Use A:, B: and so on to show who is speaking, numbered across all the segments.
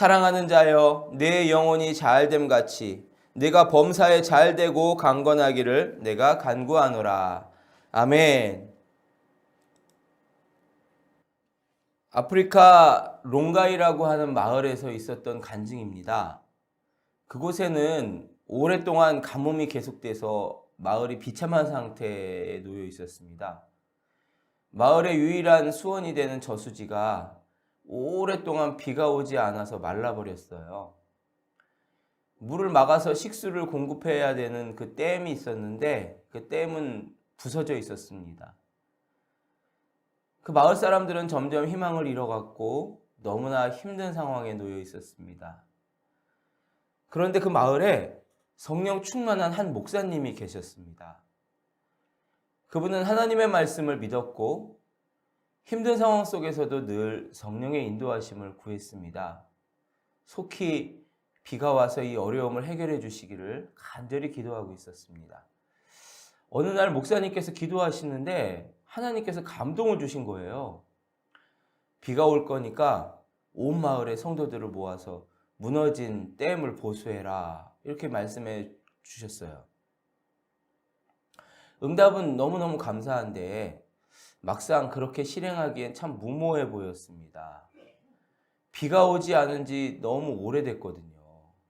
A: 사랑하는 자여 내 영혼이 잘됨 같이 내가 범사에 잘되고 강건하기를 내가 간구하노라. 아멘. 아프리카 롱가이라고 하는 마을에서 있었던 간증입니다. 그곳에는 오랫동안 가뭄이 계속돼서 마을이 비참한 상태에 놓여 있었습니다. 마을의 유일한 수원이 되는 저수지가 오랫동안 비가 오지 않아서 말라버렸어요. 물을 막아서 식수를 공급해야 되는 그 댐이 있었는데 그 댐은 부서져 있었습니다. 그 마을 사람들은 점점 희망을 잃어갔고 너무나 힘든 상황에 놓여 있었습니다. 그런데 그 마을에 성령 충만한 한 목사님이 계셨습니다. 그분은 하나님의 말씀을 믿었고 힘든 상황 속에서도 늘 성령의 인도하심을 구했습니다. 속히 비가 와서 이 어려움을 해결해 주시기를 간절히 기도하고 있었습니다. 어느 날 목사님께서 기도하시는데 하나님께서 감동을 주신 거예요. 비가 올 거니까 온 마을의 성도들을 모아서 무너진 댐을 보수해라. 이렇게 말씀해 주셨어요. 응답은 너무너무 감사한데 막상 그렇게 실행하기엔 참 무모해 보였습니다. 비가 오지 않은 지 너무 오래됐거든요.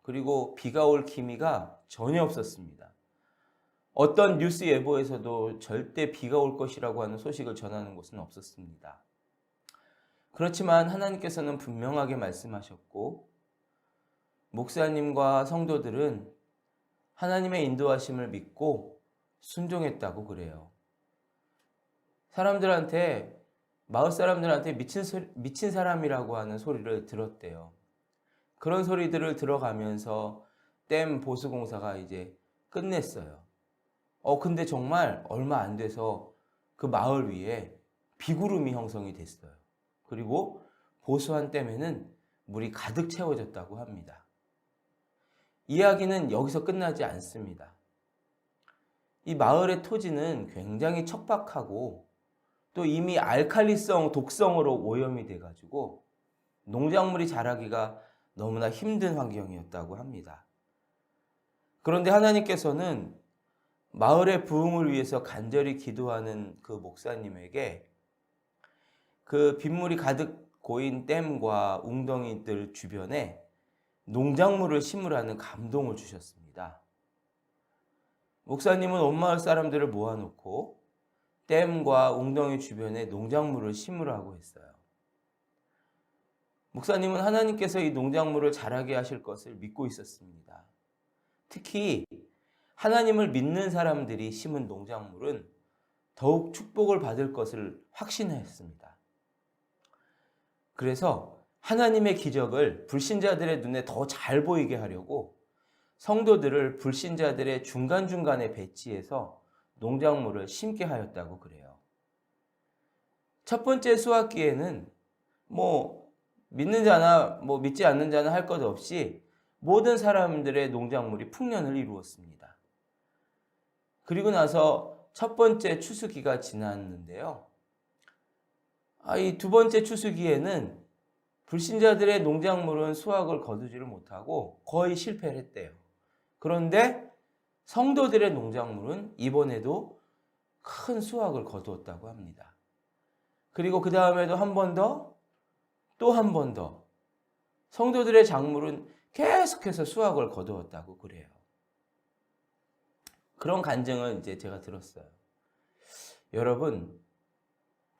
A: 그리고 비가 올 기미가 전혀 없었습니다. 어떤 뉴스 예보에서도 절대 비가 올 것이라고 하는 소식을 전하는 곳은 없었습니다. 그렇지만 하나님께서는 분명하게 말씀하셨고, 목사님과 성도들은 하나님의 인도하심을 믿고 순종했다고 그래요. 사람들한테, 마을 사람들한테 미친, 소, 미친 사람이라고 하는 소리를 들었대요. 그런 소리들을 들어가면서 댐 보수공사가 이제 끝냈어요. 어, 근데 정말 얼마 안 돼서 그 마을 위에 비구름이 형성이 됐어요. 그리고 보수한 댐에는 물이 가득 채워졌다고 합니다. 이야기는 여기서 끝나지 않습니다. 이 마을의 토지는 굉장히 척박하고 또 이미 알칼리성, 독성으로 오염이 돼가지고 농작물이 자라기가 너무나 힘든 환경이었다고 합니다. 그런데 하나님께서는 마을의 부흥을 위해서 간절히 기도하는 그 목사님에게 그 빗물이 가득 고인 댐과 웅덩이들 주변에 농작물을 심으라는 감동을 주셨습니다. 목사님은 온 마을 사람들을 모아놓고 댐과 웅덩이 주변에 농작물을 심으라고 했어요. 목사님은 하나님께서 이 농작물을 자라게 하실 것을 믿고 있었습니다. 특히 하나님을 믿는 사람들이 심은 농작물은 더욱 축복을 받을 것을 확신했습니다. 그래서 하나님의 기적을 불신자들의 눈에 더 잘 보이게 하려고 성도들을 불신자들의 중간중간에 배치해서 농작물을 심게 하였다고 그래요. 첫 번째 수확기에는 뭐 믿는 자나 뭐 믿지 않는 자나 할것 없이 모든 사람들의 농작물이 풍년을 이루었습니다. 그리고 나서 첫 번째 추수기가 지났는데요. 아, 이 두 번째 추수기에는 불신자들의 농작물은 수확을 거두지를 못하고 거의 실패를 했대요. 그런데 성도들의 농작물은 이번에도 큰 수확을 거두었다고 합니다. 그리고 그 다음에도 한 번 더, 또 한 번 더. 성도들의 작물은 계속해서 수확을 거두었다고 그래요. 그런 간증을 이제 제가 들었어요. 여러분,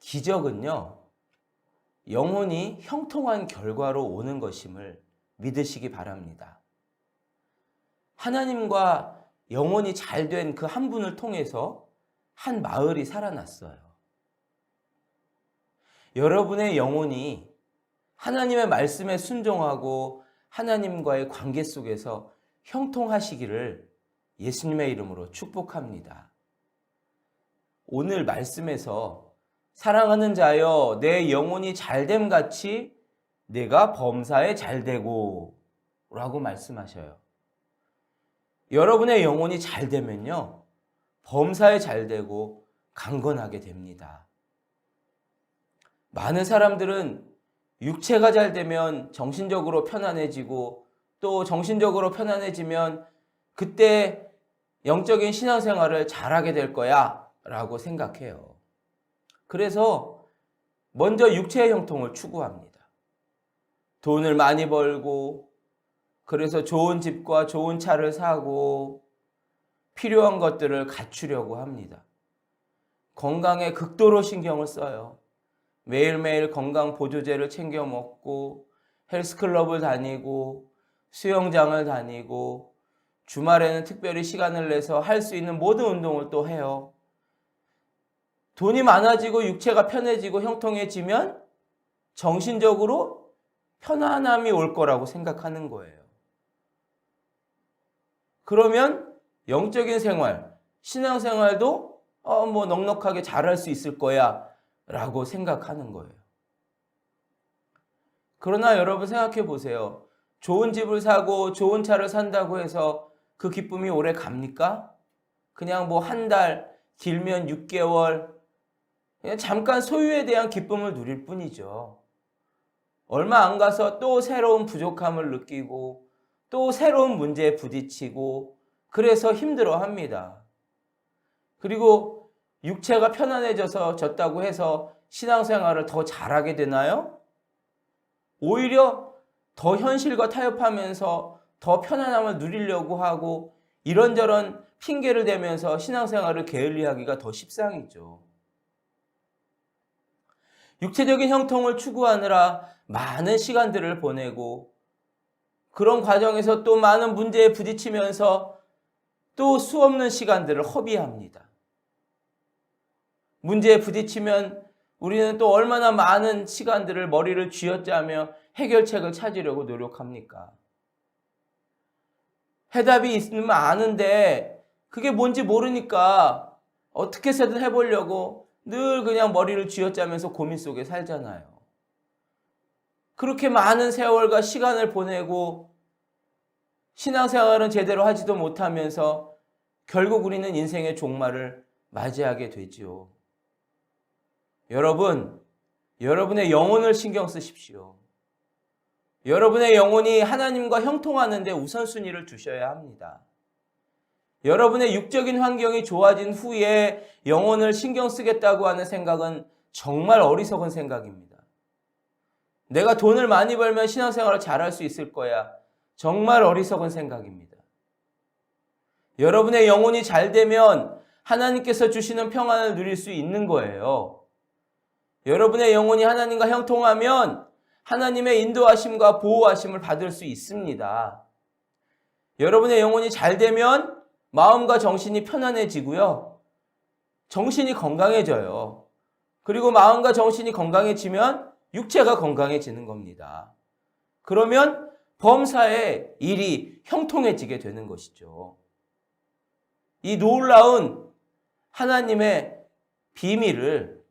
A: 기적은요, 영혼이 형통한 결과로 오는 것임을 믿으시기 바랍니다. 하나님과 영혼이 잘 된 그 한 분을 통해서 한 마을이 살아났어요. 여러분의 영혼이 하나님의 말씀에 순종하고 하나님과의 관계 속에서 형통하시기를 예수님의 이름으로 축복합니다. 오늘 말씀에서 사랑하는 자여 내 영혼이 잘됨 같이 내가 범사에 잘되고 라고 말씀하셔요. 여러분의 영혼이 잘 되면요. 범사에 잘 되고 강건하게 됩니다. 많은 사람들은 육체가 잘 되면 정신적으로 편안해지고 또 정신적으로 편안해지면 그때 영적인 신앙생활을 잘하게 될 거야 라고 생각해요. 그래서 먼저 육체의 형통을 추구합니다. 돈을 많이 벌고 그래서 좋은 집과 좋은 차를 사고 필요한 것들을 갖추려고 합니다. 건강에 극도로 신경을 써요. 매일매일 건강 보조제를 챙겨 먹고 헬스클럽을 다니고 수영장을 다니고 주말에는 특별히 시간을 내서 할 수 있는 모든 운동을 또 해요. 돈이 많아지고 육체가 편해지고 형통해지면 정신적으로 편안함이 올 거라고 생각하는 거예요. 그러면 영적인 생활, 신앙생활도 어, 뭐 넉넉하게 잘할 수 있을 거야 라고 생각하는 거예요. 그러나 여러분 생각해 보세요. 좋은 집을 사고 좋은 차를 산다고 해서 그 기쁨이 오래 갑니까? 그냥 뭐 한 달, 길면 6개월, 그냥 잠깐 소유에 대한 기쁨을 누릴 뿐이죠. 얼마 안 가서 또 새로운 부족함을 느끼고 또 새로운 문제에 부딪히고 그래서 힘들어 합니다. 그리고 육체가 편안해져서 졌다고 해서 신앙생활을 더 잘하게 되나요? 오히려 더 현실과 타협하면서 더 편안함을 누리려고 하고 이런저런 핑계를 대면서 신앙생활을 게을리하기가 더 십상이죠. 육체적인 형통을 추구하느라 많은 시간들을 보내고 그런 과정에서 또 많은 문제에 부딪히면서 또 수없는 시간들을 허비합니다. 문제에 부딪히면 우리는 또 얼마나 많은 시간들을 머리를 쥐어짜며 해결책을 찾으려고 노력합니까? 해답이 있으면 아는데 그게 뭔지 모르니까 어떻게 해서든 해보려고 늘 그냥 머리를 쥐어짜면서 고민 속에 살잖아요. 그렇게 많은 세월과 시간을 보내고 신앙생활은 제대로 하지도 못하면서 결국 우리는 인생의 종말을 맞이하게 되지요. 여러분, 여러분의 영혼을 신경 쓰십시오. 여러분의 영혼이 하나님과 형통하는데 우선순위를 두셔야 합니다. 여러분의 육적인 환경이 좋아진 후에 영혼을 신경 쓰겠다고 하는 생각은 정말 어리석은 생각입니다. 내가 돈을 많이 벌면 신앙생활을 잘할 수 있을 거야. 정말 어리석은 생각입니다. 여러분의 영혼이 잘 되면 하나님께서 주시는 평안을 누릴 수 있는 거예요. 여러분의 영혼이 하나님과 형통하면 하나님의 인도하심과 보호하심을 받을 수 있습니다. 여러분의 영혼이 잘 되면 마음과 정신이 편안해지고요. 정신이 건강해져요. 그리고 마음과 정신이 건강해지면 육체가 건강해지는 겁니다. 그러면 범사의 일이 형통해지게 되는 것이죠. 이 놀라운 하나님의 비밀을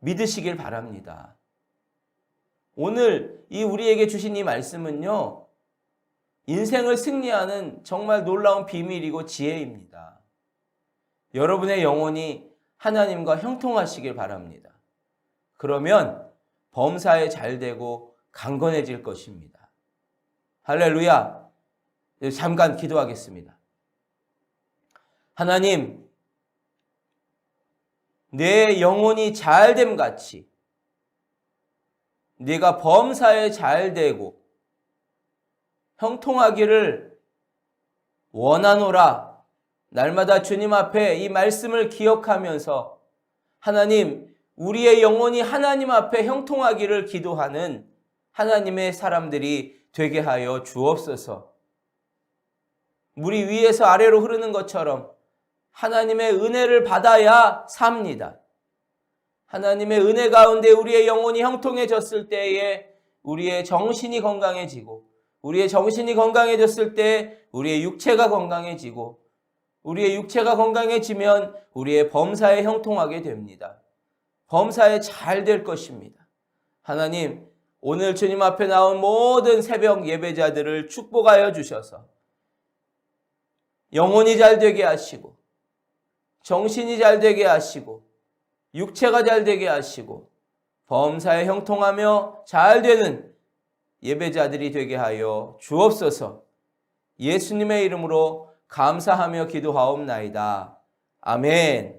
A: 믿으시길 바랍니다. 오늘 이 우리에게 주신 이 말씀은요, 인생을 승리하는 정말 놀라운 비밀이고 지혜입니다. 여러분의 영혼이 하나님과 형통하시길 바랍니다. 그러면 범사에 잘 되고 강건해질 것입니다. 할렐루야. 잠깐 기도하겠습니다. 하나님, 내 영혼이 잘됨 같이 네가 범사에 잘 되고 형통하기를 원하노라. 날마다 주님 앞에 이 말씀을 기억하면서 하나님, 우리의 영혼이 하나님 앞에 형통하기를 기도하는 하나님의 사람들이 되게 하여 주옵소서. 물이 위에서 아래로 흐르는 것처럼 하나님의 은혜를 받아야 삽니다. 하나님의 은혜 가운데 우리의 영혼이 형통해졌을 때에 우리의 정신이 건강해지고 우리의 정신이 건강해졌을 때 우리의 육체가 건강해지고 우리의 육체가 건강해지면 우리의 범사에 형통하게 됩니다. 범사에 잘 될 것입니다. 하나님, 오늘 주님 앞에 나온 모든 새벽 예배자들을 축복하여 주셔서 영혼이 잘 되게 하시고 정신이 잘 되게 하시고 육체가 잘 되게 하시고 범사에 형통하며 잘 되는 예배자들이 되게 하여 주옵소서. 예수님의 이름으로 감사하며 기도하옵나이다. 아멘.